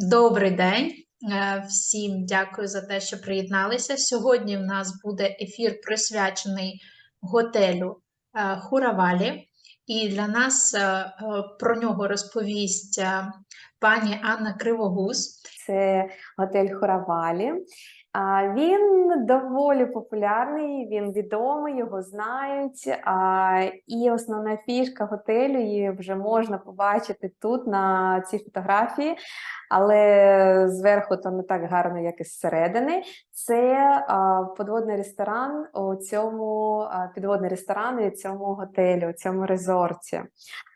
Добрий день. Е, Всім дякую за те, що приєдналися. Сьогодні в нас буде ефір присвячений готелю е, Хуравалі, і для нас е, про нього розповість пані Анна Кривогуз. Це готель Хоравалі. Він доволі популярний, він відомий, його знають. І основна фішка готелю її вже можна побачити тут на цій фотографії, але зверху то не так гарно, як і зсередини. Це подводний ресторан у цьому підводний ресторан у цьому готелі, у цьому резорті.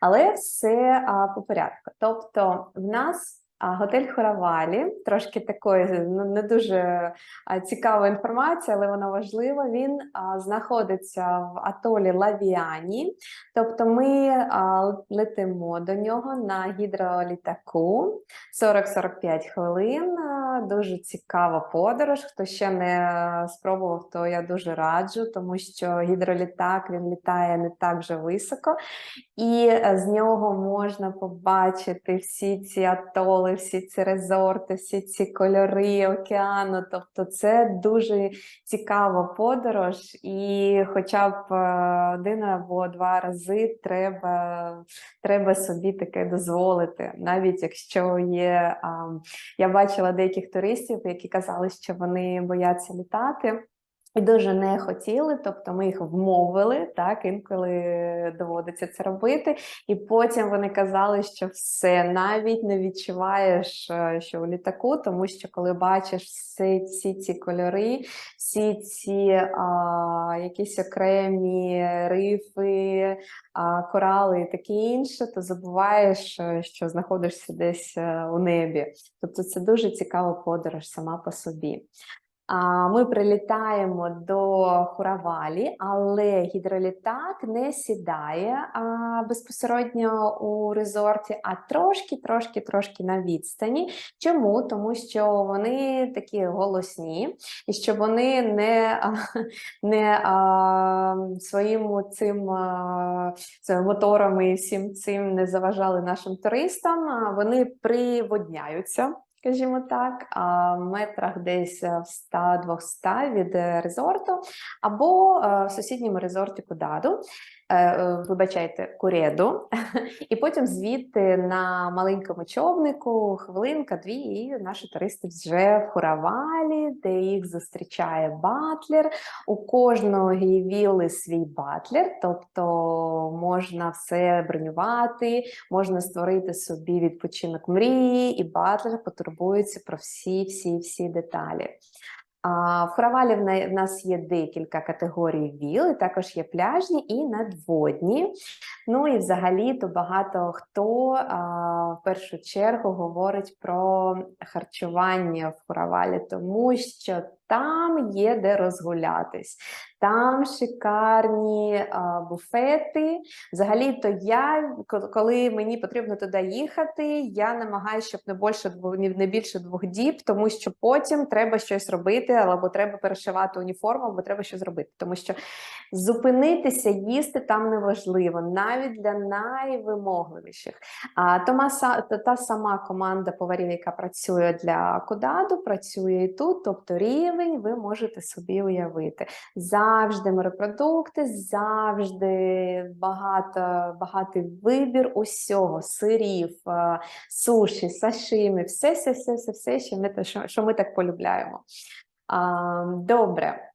Але все по порядку. Тобто, в нас. Готель Хоравалі, трошки такої ну, не дуже цікава інформація, але вона важлива. Він знаходиться в атолі Лавіані, тобто ми летимо до нього на гідролітаку 40-45 хвилин. Дуже цікава подорож. Хто ще не спробував, то я дуже раджу, тому що гідролітак він літає не так вже високо, і е, з нього можна побачити всі ці атоли, всі ці резорти, всі ці кольори океану. Тобто це дуже цікава подорож, і хоча б е, один або два рази треба, треба собі таке дозволити, навіть якщо є. Я бачила деяких туристів, які казали, що вони бояться літати. І дуже не хотіли, тобто ми їх вмовили, так інколи доводиться це робити. І потім вони казали, що все навіть не відчуваєш, е, що у літаку, тому що коли бачиш всі, всі ці кольори, всі ці а, якісь окремі рифи, а, корали і таке інше, то забуваєш, е, що знаходишся десь е, у небі. Тобто це дуже цікава подорож сама по собі. Ми прилітаємо до Хуравалі, але гідролітак не сідає безпосередньо у резорті, а трошки, трошки, трошки на відстані. Чому? Тому що вони такі голосні, і щоб вони не, не своїм цим моторами і всім цим не заважали нашим туристам. Вони приводняються скажімо так, а, метрах десь в 100-200 від е, резорту, або е, в сусідньому резорті Кудаду, е, е, вибачайте, Курєду, і потім звідти на маленькому човнику хвилинка, дві, і наші туристи вже в Хуравалі, де їх зустрічає батлер. У кожної вілли свій батлер, тобто можна все бронювати, можна створити собі відпочинок мрії, і батлер потурбується про всі, всі, всі деталі. В Хуравалі в на- нас є декілька категорій віл, і також є пляжні і надводні. Ну і взагалі то багато хто а, в першу чергу говорить про харчування в Хуравалі, тому що там є де розгулятись, там шикарні а, буфети. Взагалі, то я, коли мені потрібно туди їхати, я намагаюся, щоб не більше не більше двох діб, тому що потім треба щось робити, або треба перешивати уніформу, або треба щось робити. Тому що зупинитися, їсти там неважливо, навіть для найвимогливіших. А тома са- та, сама команда поварів, яка працює для Кодаду, працює і тут, тобто рівень ви можете собі уявити. Завжди морепродукти, завжди багато, багатий вибір усього, сирів, е, суші, сашими, все, все, все, все, все, що ми, що, що ми так полюбляємо. А, добре.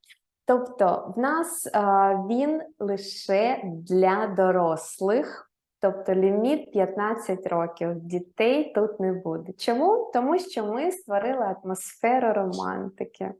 Тобто, в нас а, він лише для дорослих, тобто ліміт 15 років. Дітей тут не буде. Чому? Тому що ми створили атмосферу романтики.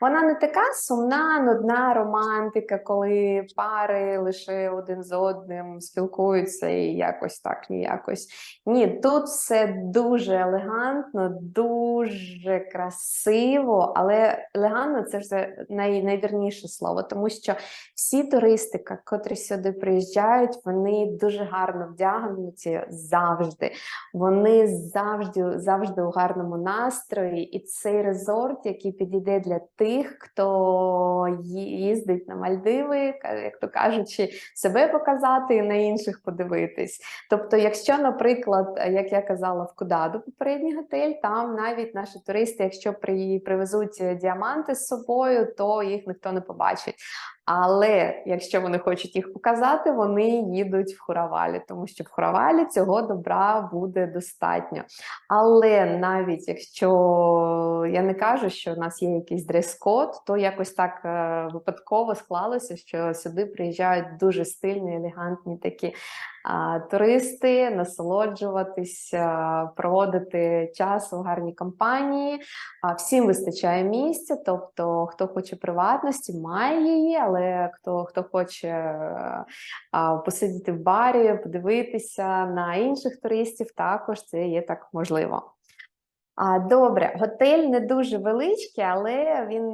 Вона не така сумна, нудна романтика, коли пари лише один з одним спілкуються і якось так ніякось. Ні, тут все дуже елегантно, дуже красиво, але елегантно це вже най, найвірніше слово, тому що всі туристика, котрі сюди приїжджають, вони дуже гарно гарно вдягнуті завжди. Вони завжди, завжди у гарному настрої, і цей резорт, який підійде для тих, хто їздить на Мальдиви, як то кажучи, себе показати і на інших подивитись. Тобто, якщо, наприклад, як я казала, в Кудаду попередній готель, там навіть наші туристи, якщо при, привезуть е, діаманти з собою, то їх ніхто не побачить. Але якщо вони хочуть їх показати, вони їдуть в Хуравалі, тому що в Хуравалі цього добра буде достатньо. Але навіть якщо я не кажу, що у нас є якийсь дрес-код, то якось так е, випадково склалося, що сюди приїжджають дуже стильні, елегантні такі туристи, насолоджуватись, а, проводити час у гарній компанії. Всім вистачає місця, тобто хто хоче приватності, має її, але хто, хто хоче посидіти в барі, подивитися на інших туристів, також це є так можливо. Добре, готель не дуже величкий, але він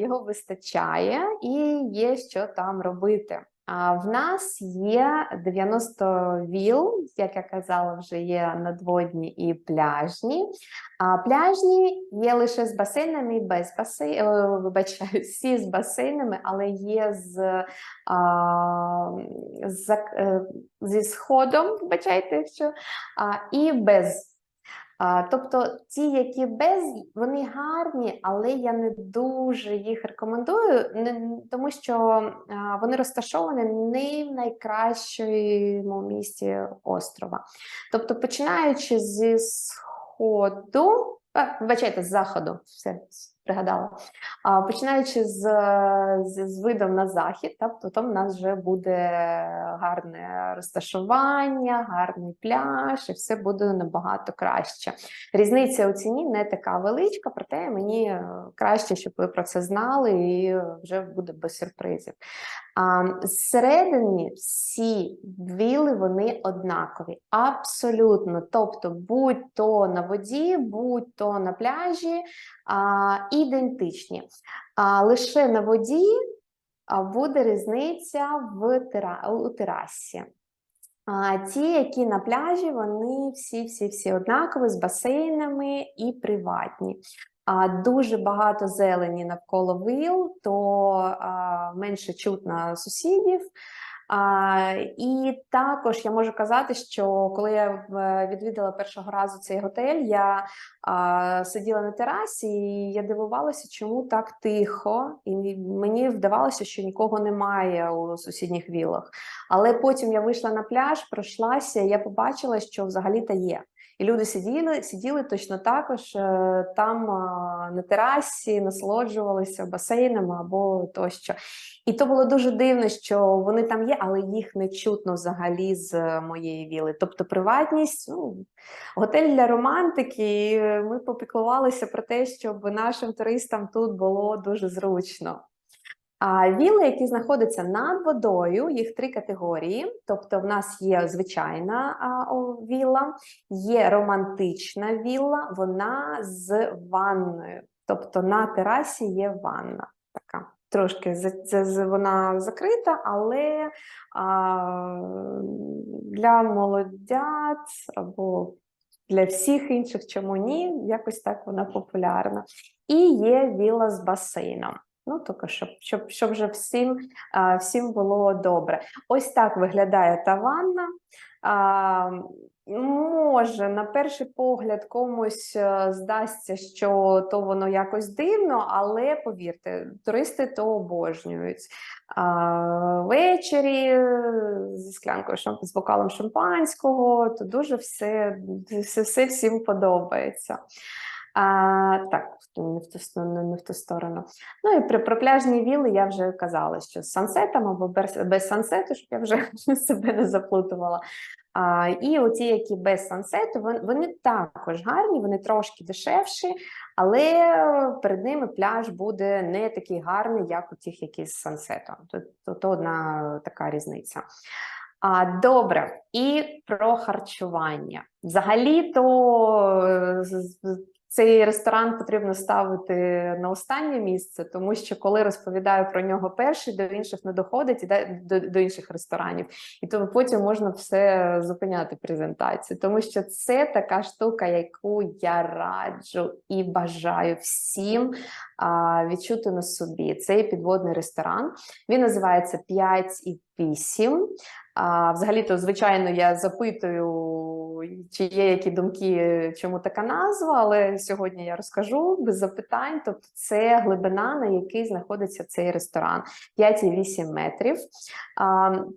його вистачає і є що там робити. В нас є 90 віл, як я казала, вже є надводні і пляжні. А пляжні є лише з басейнами і без басейнів, вибачаю, всі з басейнами, але є з, а, з, е, зі сходом, вибачайте, якщо, а, і без. Тобто ті, які без, вони гарні, але я не дуже їх рекомендую, не, тому що а, вони розташовані не в найкращому місці острова. Тобто, починаючи зі сходу, а, вибачайте, з заходу, все пригадала. А, починаючи з, з, з видом на захід, тобто там в нас вже буде гарне розташування, гарний пляж, і все буде набагато краще. Різниця у ціні не така величка, проте мені е, краще, щоб ви про це знали, і вже буде без сюрпризів. А, зсередині всі віли вони однакові, абсолютно. Тобто, будь то на воді, будь то на пляжі, ідентичні. Лише на воді буде різниця в тера... у терасі. А ті, які на пляжі, вони всі-всі-всі однакові з басейнами і приватні. А дуже багато зелені навколо вил, то менше чутно сусідів. А, і також я можу казати, що коли я е, відвідала першого разу цей готель, я а, сиділа на терасі, і я дивувалася, чому так тихо, і мені вдавалося, що нікого немає у сусідніх вілах. Але потім я вийшла на пляж, пройшлася, і я побачила, що взагалі-то є. І люди сиділи, сиділи точно також е, там на терасі, насолоджувалися басейнами або тощо. І то було дуже дивно, що вони там є, але їх не чутно взагалі з е, моєї віли. Тобто приватність, ну, готель для романтики. Ми попіклувалися про те, щоб нашим туристам тут було дуже зручно. А віли, які знаходяться над водою, їх три категорії. Тобто, в нас є звичайна вілла, є романтична вілла, вона з ванною. Тобто на терасі є ванна. Така трошки вона закрита, але а, для молодят або для всіх інших, чому ні, якось так вона популярна. І є віла з басейном. Ну, тільки щоб, щоб, щоб вже всім, всім було добре. Ось так виглядає та ванна. А, може, на перший погляд комусь е, здасться, що то воно якось дивно, але повірте, туристи то обожнюють. А, ввечері е, зі склянкою з бокалом шампанського, то дуже все, все, все всім подобається. А, так, не в ту, не, в ту сторону. Ну і при, про пляжні віли я вже казала, що з сансетом або без, без сансету, щоб я вже себе не заплутувала. А, і оті, які без сансету, вони, вони також гарні, вони трошки дешевші, але перед ними пляж буде не такий гарний, як у тих, які з сансетом. Тут, тут одна така різниця. А, добре, і про харчування. Взагалі-то е, з- з- цей ресторан потрібно ставити на останнє місце, тому що коли розповідаю про нього перший, до інших не доходить і до, до інших ресторанів. І тому потім можна все зупиняти презентацію, тому що це така штука, яку я раджу і бажаю всім а, відчути на собі. Цей підводний ресторан. Він називається 5 і 8. Взагалі-то, звичайно, я запитую, чи є які думки, чому така назва, але сьогодні я розкажу без запитань. Тобто, це глибина, на якій знаходиться цей ресторан 5,8 метрів.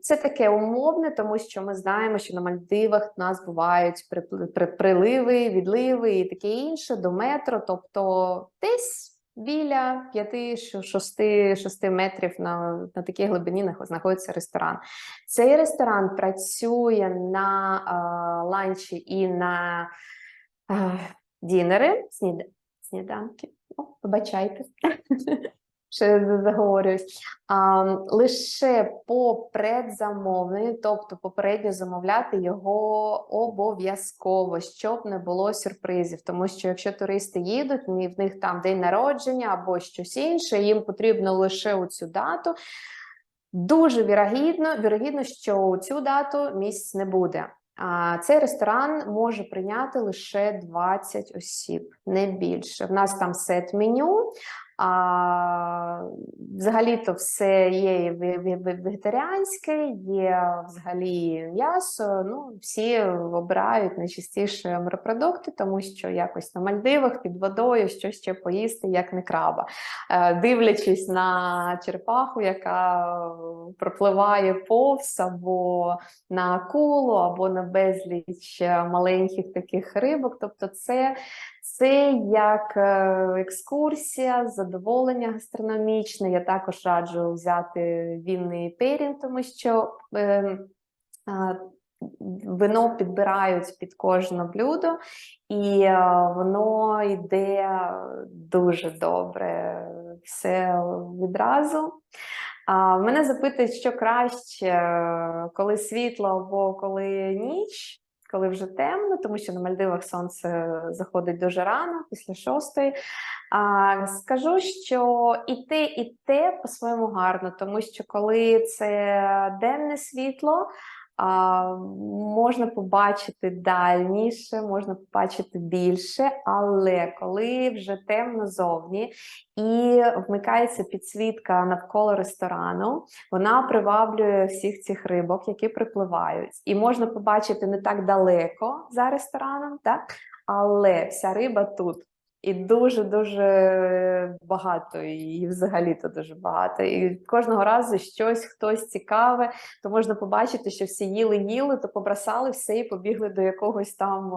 Це таке умовне, тому що ми знаємо, що на Мальдивах в нас бувають приливи, відливи і таке інше до метро, тобто десь. Біля 5-6 метрів на, на такій глибині знаходиться ресторан. Цей ресторан працює на е, ланчі і на е, дінери, снід... сніданки. О, вибачайте. Ще за- заговорююсь. А, лише по предзамовленню, тобто попередньо замовляти його обов'язково, щоб не було сюрпризів. Тому що якщо туристи їдуть, в них там день народження або щось інше, їм потрібно лише у цю дату. Дуже вірогідно, вірогідно, що цю дату місць не буде. А цей ресторан може прийняти лише 20 осіб, не більше. В нас там сет меню. А, взагалі-то все є вегетаріанське, є взагалі м'ясо. Ну, всі обирають найчастіше морепродукти, тому що якось на Мальдивах під водою що ще поїсти, як не краба. Е, Дивлячись на черепаху, яка пропливає повз або на акулу, або на безліч маленьких таких рибок. Тобто, це, це як е, екскурсія, задоволення гастрономічне. Я також раджу взяти вінний перін, тому що е, а, вино підбирають під кожне блюдо, і е, воно йде дуже добре. Все відразу. Мене запитують, що краще, е, коли світло або коли ніч, коли вже темно, тому що на Мальдивах сонце заходить дуже рано, після шостої. А, скажу, що і те, і те по-своєму гарно, тому що коли це денне світло, можна побачити дальніше, можна побачити більше, але коли вже темно зовні і вмикається підсвітка навколо ресторану, вона приваблює всіх цих рибок, які припливають, і можна побачити не так далеко за рестораном, так? але вся риба тут. І дуже дуже багато, і взагалі то дуже багато. І кожного разу щось хтось цікаве, то можна побачити, що всі їли, їли, то побросали все і побігли до якогось там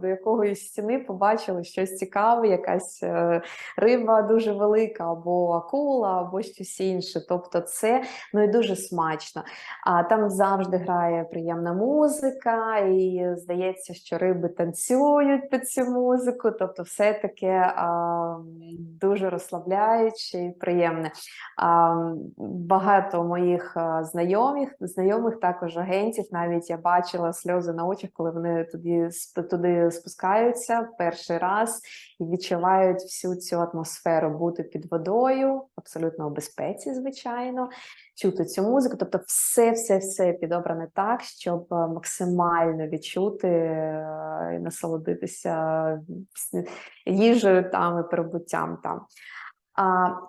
до якоїсь стіни, побачили щось цікаве, якась е, риба дуже велика, або акула, або щось інше. Тобто, це ну і дуже смачно. А там завжди грає приємна музика, і здається, що риби танцюють під цю музику. Тобто, все таке а, дуже розслабляюче і приємне. А, багато моїх знайомих, знайомих також агентів, навіть я бачила сльози на очах, коли вони туди, туди спускаються перший раз і відчувають всю цю атмосферу бути під водою, абсолютно у безпеці, звичайно, чути цю музику. Тобто, все, все, все підобране так, щоб е, максимально відчути е, і насолодитися їжею там і перебуттям там.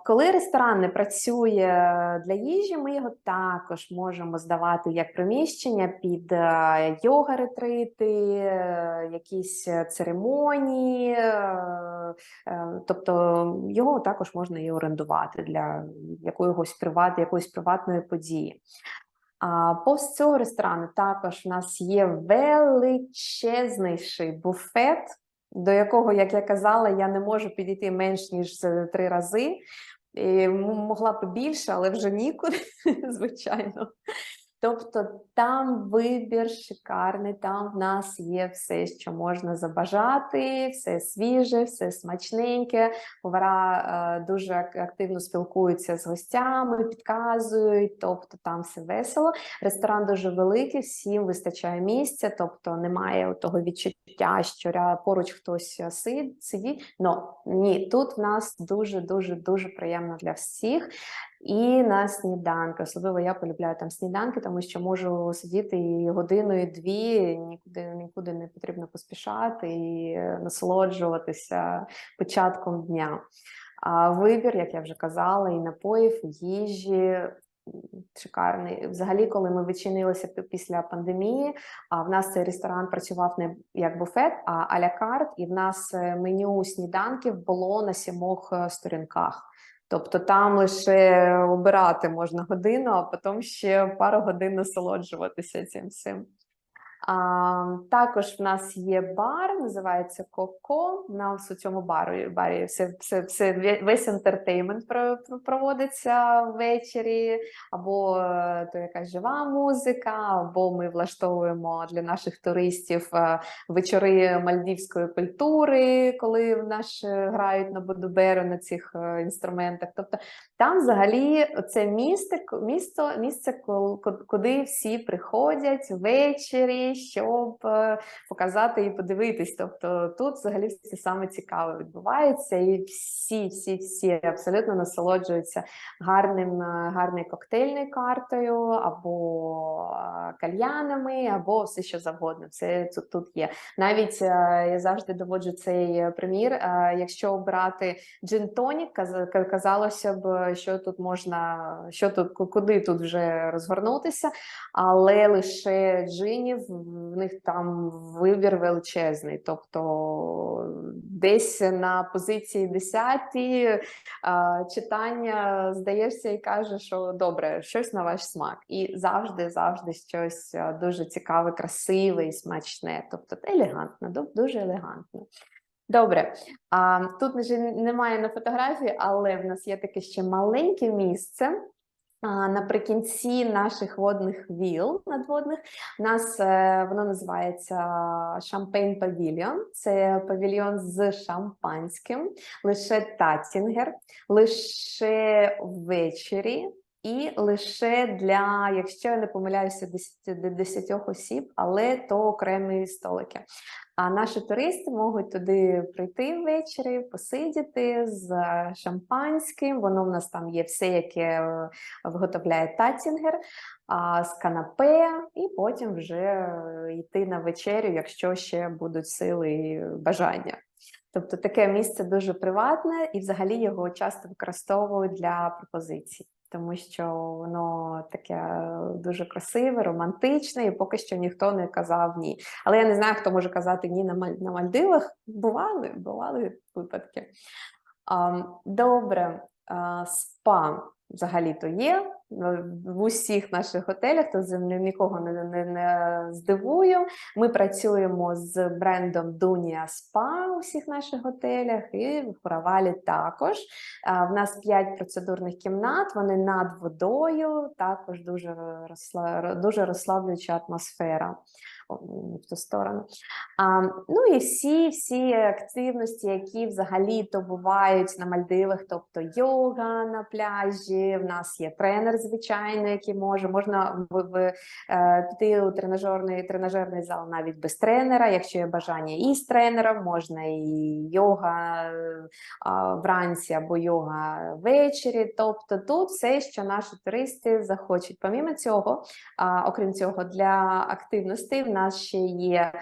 Коли ресторан не працює для їжі, ми його також можемо здавати як приміщення під е, йога-ретрити, е, якісь е, церемонії, тобто його також можна і орендувати для якогось приват, якоїсь приватної події. А повз цього ресторану також у нас є величезніший буфет, до якого, як я казала, я не можу підійти менш ніж три рази. І могла б більше, але вже нікуди, звичайно. Тобто там вибір шикарний, там в нас є все, що можна забажати, все свіже, все смачненьке. Повара е, дуже активно спілкуються з гостями, підказують, тобто там все весело. Ресторан дуже великий, всім вистачає місця, тобто немає того відчуття, що поруч хтось е, си- сидить. Но ні, тут в нас дуже дуже дуже приємно для всіх. І на сніданки. Особливо я полюбляю там сніданки, тому що можу сидіти і годину, і дві, нікуди нікуди не потрібно поспішати і е, насолоджуватися початком дня. А вибір, як я вже казала, і напоїв, і їжі. Шикарний. Взагалі, коли ми відчинилися після пандемії, а в нас цей ресторан працював не як буфет, а а-ля карт, і в нас е, меню сніданків було на сімох е, сторінках. Тобто там лише обирати можна годину, а потім ще пару годин насолоджуватися цим всім. Також в нас є бар, називається Коко. Нас у цьому бару, барі все, все, все, весь ентертеймент про- про- проводиться ввечері, або е, то якась жива музика, або ми влаштовуємо для наших туристів е, вечори мальдівської культури, коли в нас е, грають на бодуберу на цих інструментах. Тобто там взагалі це місце, місто, місце, куди всі приходять ввечері, щоб е, показати і подивитись. Тобто тут взагалі все саме цікаве відбувається, і всі, всі, всі абсолютно насолоджуються гарним, е, гарною коктейльною картою, або е, кальянами, або все що завгодно. Все тут, тут є. Навіть я завжди доводжу цей примір. Якщо обрати джин-тонік, казалося б, що тут можна, що тут, куди тут вже розгорнутися, але лише джинів в них там вибір величезний. Тобто десь на позиції 10 читання здаєшся і каже, що добре, щось на ваш смак. І завжди, завжди щось е, дуже цікаве, красиве і смачне. Тобто елегантно, ду- дуже елегантно. Добре, а, тут вже немає на фотографії, але в нас є таке ще маленьке місце. Наприкінці наших водних віл надводних нас е, воно називається Champagne Pavilion. Це павільйон з шампанським, лише татінгер, лише ввечері. І лише для, якщо я не помиляюся, 10, 10 осіб, але то окремі столики. А наші туристи можуть туди прийти ввечері, посидіти з шампанським. Воно в нас там є все, яке е, виготовляє татінгер, з канапе, і потім вже е, йти на вечерю, якщо ще будуть сили і бажання. Тобто таке місце дуже приватне, і взагалі його часто використовують для пропозицій. Тому що воно таке е, дуже красиве, романтичне, і поки що ніхто не казав ні. Але я не знаю, хто може казати ні на Маль- на Мальдивах. Бували, бували випадки. Добре, спа взагалі-то є в усіх наших готелях, то нікого не, не, не здивую. Ми працюємо з брендом Dunia Spa у всіх наших готелях і в Хуравалі також. В нас 5 процедурних кімнат, вони над водою, також дуже, розсла... дуже розслаблююча атмосфера. В ту сторону. А, ну і всі, всі активності, які взагалі то бувають на Мальдивах, тобто йога на пляжі. В нас є тренер, звичайно, який може. Можна в, в, е, піти у тренажерний, тренажерний зал навіть без тренера, якщо є бажання і з тренером, можна і йога вранці або йога ввечері. Тобто тут все, що наші туристи захочуть. Помімо цього, окрім цього, для активностей в нас ще є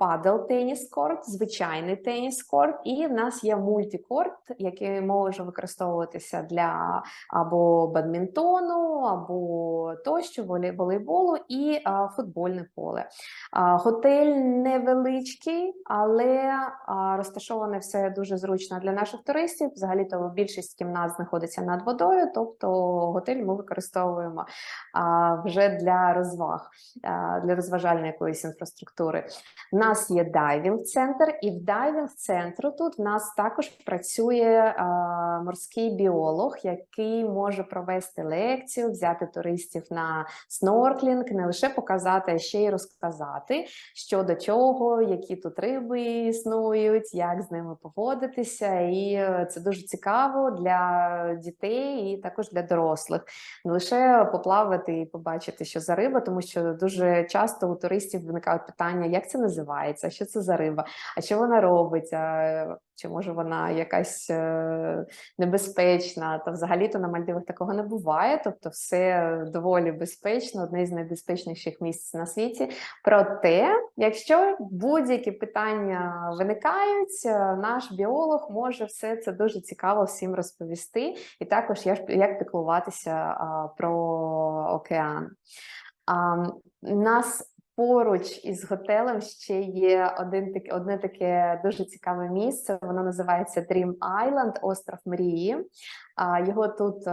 падел теніс корт, звичайний теніс корт, і в нас є мультикорт, який може використовуватися для або бадмінтону, або тощо, волейболу і футбольне поле. Готель невеличкий, але розташоване все дуже зручно для наших туристів. Взагалі то більшість кімнат знаходиться над водою, тобто готель ми використовуємо вже для розваг, для розважальної якоїсь інфраструктури. У нас є дайвінг-центр, і в дайвінг-центру тут в нас також працює а, морський біолог, який може провести лекцію, взяти туристів на снорклінг, не лише показати, а ще й розказати, що до чого, які тут риби існують, як з ними поводитися. І е, це дуже цікаво для дітей і також для дорослих. Не лише поплавати і побачити, що за риба, тому що дуже часто у туристів виникають питання, як це називається, що це за риба, а що вона робить, а чи може вона якась е, небезпечна, то взагалі-то на Мальдивах такого не буває. Тобто, все доволі безпечно, одне з найбезпечніших місць на світі. Проте, якщо будь-які питання виникають, е, наш біолог може все це дуже цікаво всім розповісти, і також як, піклуватися про океан. А, нас Поруч із готелем ще є один таке, одне таке дуже цікаве місце. Воно називається Dream Island, остров Мрії. Його тут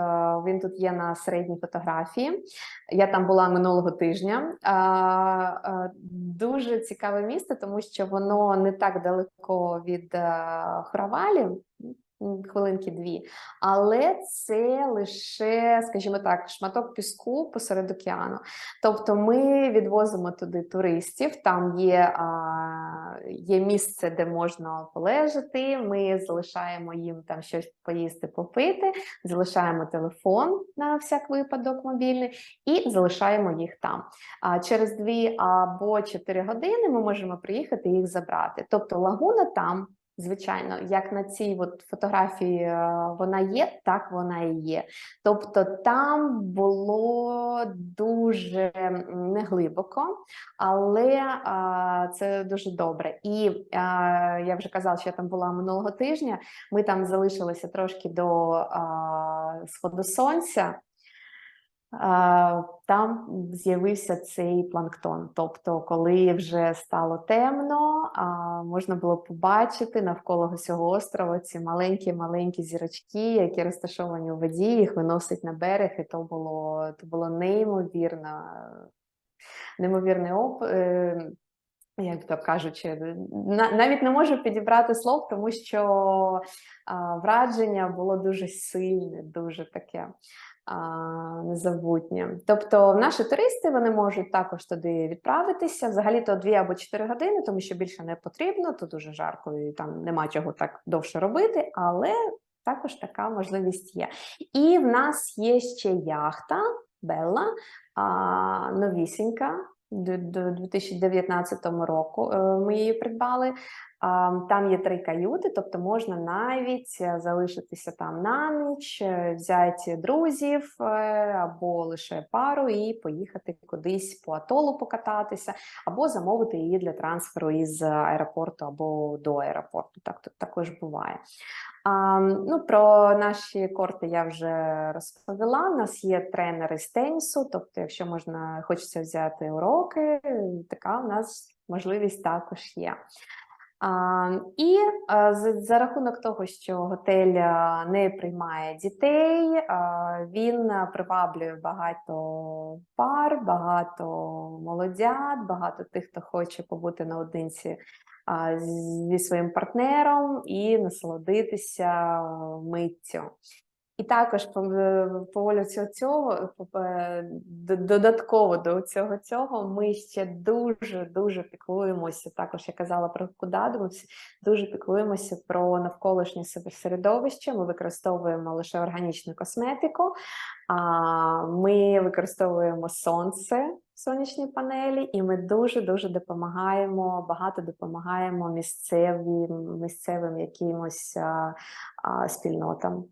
він тут є на середній фотографії. Я там була минулого тижня. А, Дуже цікаве місце, тому що воно не так далеко від а, Хоравалі. Хвилинки дві, але це лише, скажімо так, шматок піску посеред океану. Тобто ми відвозимо туди туристів, там є, а, є місце, де можна полежати. Ми залишаємо їм там щось поїсти, попити, залишаємо телефон на всяк випадок мобільний і залишаємо їх там. А через дві або чотири години ми можемо приїхати і їх забрати. Тобто лагуна там. Звичайно, як на цій от фотографії е, вона є, так вона і є. Тобто там було дуже неглибоко, але а, це дуже добре. І а, я вже казала, що я там була минулого тижня. Ми там залишилися трошки до а, сходу сонця. Там з'явився цей планктон. Тобто, коли вже стало темно, можна було побачити навколо цього острова ці маленькі-маленькі зірочки, які розташовані у воді, їх виносить на берег, і то було, то було неймовірно, неймовірний оп. е, Як то кажучи, на- навіть не можу підібрати слов, тому що враження було дуже сильне, дуже таке незабутнє. Тобто, наші туристи вони можуть також туди відправитися. Взагалі то дві або чотири години, тому що більше не потрібно, тут дуже жарко і там нема чого так довше робити, але також така можливість є. І в нас є ще яхта Белла, новісінька. До до 2019 року е, ми її придбали. Там є три каюти, тобто можна навіть е, залишитися там на ніч, е, взяти друзів е, або лише пару і поїхати кудись по атолу покататися, або замовити її для трансферу із аеропорту або до аеропорту. Так тут також буває. А, ну, про наші корти я вже розповіла. У нас є тренери з тенісу, тобто, якщо можна хочеться взяти уроки, така у нас можливість також є. І за, за рахунок того, що готель не приймає дітей, він приваблює багато пар, багато молодят, багато тих, хто хоче побути наодинці зі своїм партнером і насолодитися миттю. І також по, цього, цього е, додатково до цього цього ми ще дуже дуже піклуємося. Також я казала про Кудаду, ми дуже піклуємося про навколишнє середовище. Ми використовуємо лише органічну косметику, ми використовуємо сонце, сонячні панелі, і ми дуже дуже допомагаємо, багато допомагаємо місцевим місцевим якимось а, а, спільнотам.